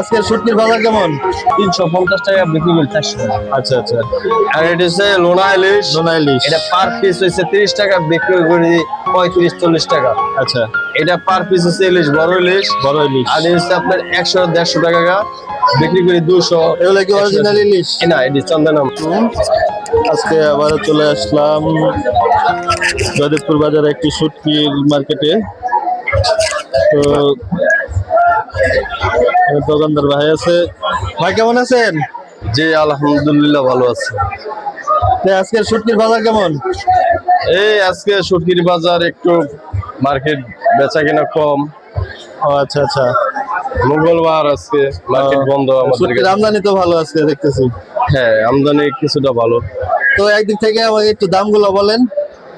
আজকের শুটকির বাজার কেমন? তিনশো পঞ্চাশ টাকা বিক্রি করি চারশো আচ্ছা আচ্ছা। আর এটা হচ্ছে লোনা ইলিশ। লোনা ইলিশ। এটা পার পিস হচ্ছে তিরিশ টাকা বিক্রি করি পঁয়ত্রিশ চল্লিশ টাকা। আচ্ছা। এটা পার পিস হচ্ছে ইলিশ বড় ইলিশ। বড় ইলিশ। আর হচ্ছে আপনার একশো দেড়শো টাকা বিক্রি করি দুশো। এগুলো কি অরিজিনাল ইলিশ? না এটি চন্দনম। আজকে আবারও চলে আসলাম জয়দেবপুর বাজারে একটি শুটকির মার্কেটে। তো দোকানদার ভাই আছে। ভাই কেমন আছেন? জি আলহামদুলিল্লাহ ভালো আছে। তো আজকের শুটকির বাজার কেমন? এই আজকে সুটকির বাজার একটু মার্কেট বেচা কিনা কম আচ্ছা আচ্ছা। মঙ্গলবার আজকে মার্কেট বন্ধ আমাদের আমদানি তো ভালো আজকে দেখতেছি। হ্যাঁ আমদানি কিছুটা ভালো। তো একদিক থেকে আমাকে একটু দামগুলো বলেন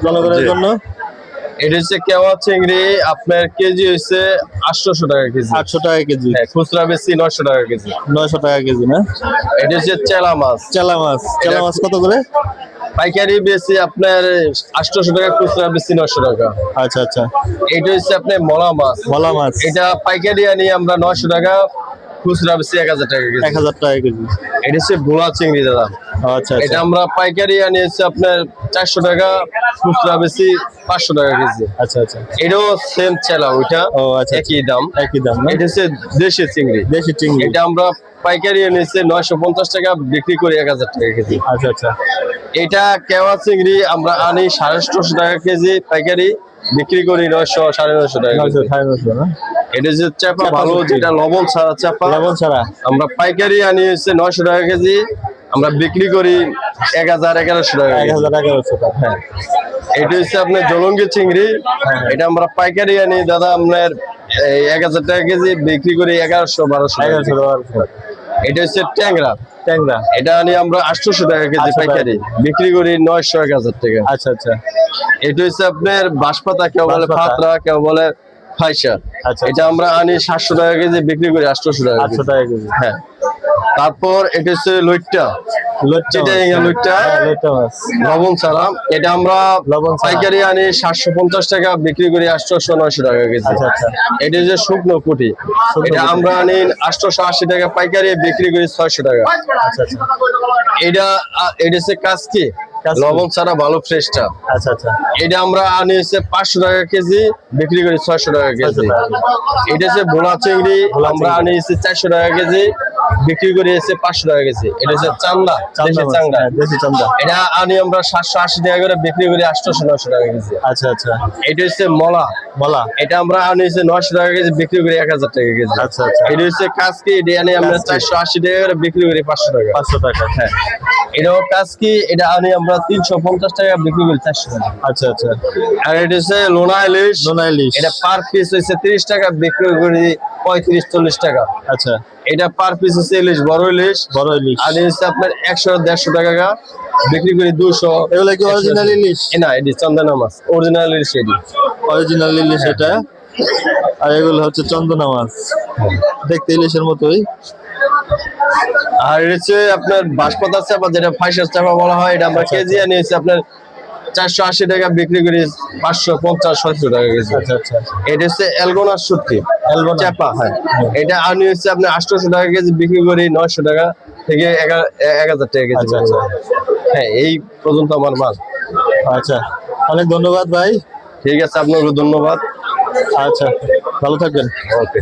জনগণের। জন্য। এটা হচ্ছে কেওয়া চিংড়ি আপনার কেজি হচ্ছে আটশোশো টাকা কেজি। আটশো টাকা কেজি। হ্যাঁ খুচরা বেশি নয়শো টাকা কেজি। নয়শো টাকা কেজি না? এটা হচ্ছে চেলা মাছ। চেলা মাছ। চেলা মাছ কত করে? পাইকারি বেশি আপনার আটশোশো টাকা খুচরা বেশি নয়শো টাকা। আচ্ছা আচ্ছা। এটা হচ্ছে আপনার মলা মাছ। ভোলা মাছ। এটা পাইকারি আনি আমরা নয়শো টাকা খুচরা বেশি এক হাজার টাকা কেজি। এক হাজার টাকা কেজি। এটা হচ্ছে ভোলা চিংড়ি দাদা। আচ্ছা এটা আচ্ছা আমরা পাইকারি আনি হচ্ছে আপনার চারশো টাকা খুচরা বেশি পাঁচশো টাকা কেজি। আচ্ছা আচ্ছা। এটাও সেম চেলা ওইটা ও আচ্ছা একই দাম। একই দাম এটা হচ্ছে দেশি চিংড়ি। দেশি চিংড়ি। এটা আমরা পাইকারি এনেছে নয়শো পঞ্চাশ টাকা বিক্রি করি এক হাজার টাকা কেজি। আচ্ছা আচ্ছা। এটা কেওয়া চিংড়ি আমরা আনি সাড়ে আটশোশো টাকা কেজি পাইকারি বিক্রি করি নয়শো সাড়ে নয়শো টাকা সাড়ে নয়শো না? এটা যে চাপা ভালো যেটা লবণ ছাড়া চাপা লবণ ছাড়া। আমরা পাইকারি আনি হচ্ছে নয়শো টাকা কেজি আমরা বিক্রি করি এক হাজার এগারোশো টাকা এক হাজার এগারোশো টাকা হ্যাঁ। এটা হচ্ছে আপনার জলঙ্গি চিংড়ি। এটা আমরা পাইকারি আনি। দাদা আপনার এক হাজার টাকা কেজি বিক্রি করি এগারোশো বারোশো এটা হচ্ছে ট্যাংরা। ট্যাংরা। এটা আনি আমরা আটশোশো টাকা কেজি পাইকারি। বিক্রি করি নয়শো এক হাজার টাকা। আচ্ছা আচ্ছা। এটা হচ্ছে আপনার বাঁশপাতা কেউ বলে। ফাতরা কেউ বলে ফাইসা। আচ্ছা। এটা আমরা আনি সাতশো টাকা কেজি বিক্রি করি আটশোশো টাকা আটশো টাকা কেজি। হ্যাঁ। তারপর এটা হচ্ছে লইট্টা। হ্যাঁ, লবণ ছাড়া। এটা আমরা লবণ পাইকারি আনি সাতশো পঞ্চাশ টাকা বিক্রি করি নয়শো টাকা কেজি। আচ্ছা আচ্ছা। এটা যে শুকনো কুটি। এটা আমরা আনি আটশোশো আশি টাকা পাইকারি বিক্রি করি ছয়শো টাকা। আচ্ছা এটা এটা হচ্ছে কাজকি। লবণ ছাড়া ভালো ফ্রেশটা। আচ্ছা আচ্ছা। এটা আমরা আনি হচ্ছে পাঁচশো টাকা কেজি বিক্রি করি ছয়শো টাকা কেজি। এটা হচ্ছে ভোলা চিংড়ি আমরা আনি হচ্ছে চারশো টাকা কেজি। বিক্রি করি হচ্ছে পাঁচশো টাকা কেজি এটা হচ্ছে চান্দা দেশি চান্দা। হ্যাঁ, দেশি চান্দা। এটা আনি আমরা সাতশো আশি টাকা করে বিক্রি করি আটশোশো নশো টাকা কেজি আচ্ছা আচ্ছা। এটা হচ্ছে মলা। বলা এটা আমরা আনি হচ্ছে নশো টাকা কেজি বিক্রি করি এক হাজার টাকা কেজি আচ্ছা আচ্ছা। এটা হচ্ছে কাজকি এটা আনি আমরা চারশো আশি টাকা করে বিক্রি করি পাঁচশো টাকা। পাঁচশো টাকা। হ্যাঁ। এটাও কাজকি এটা আনি আমরা তিনশো পঞ্চাশ টাকা বিক্রি করি চারশো টাকা। আচ্ছা আচ্ছা। আর এটা হচ্ছে লোনা ইলিশ। নোনা ইলিশ। এটা পার পিস হচ্ছে তিরিশ টাকা বিক্রি করি পঁয়ত্রিশ চল্লিশ টাকা। আচ্ছা। এটা পার পিস হচ্ছে ইলিশ বড় ইলিশ। বড় ইলিশ। আর হচ্ছে আপনার একশো দেড়শো টাকা বিক্রি করি দুশো। এগুলো কি অরিজিনাল ইলিশ? না এটি চন্দনা মাছ অরিজিনাল ইলিশ এটি। অরিজিনাল ইলিশ এটা। আর এগুলো হচ্ছে চন্দনা মাছ। দেখতে ইলিশের মতোই। আর হচ্ছে আপনার বাঁশপাতা চাপা যেটা ফাইসার চাপা বলা হয় এটা আমরা কেজি আনিয়েছি আপনার চারশো আশি টাকা বিক্রি করি পাঁচশো পঞ্চাশ ছয়শো টাকা কেজি। আচ্ছা আচ্ছা। এটা হচ্ছে এলগোনার সুটকি। চাপা হয়। এটা আমি হচ্ছে আপনার আটশোশো টাকা কেজি বিক্রি করি নয়শো টাকা থেকে এক হাজার টাকা কেজি আচ্ছা। হ্যাঁ এই পর্যন্ত আমার মাল। আচ্ছা। অনেক ধন্যবাদ ভাই। ঠিক আছে আপনাকে ধন্যবাদ। আচ্ছা ভালো থাকবেন। ওকে।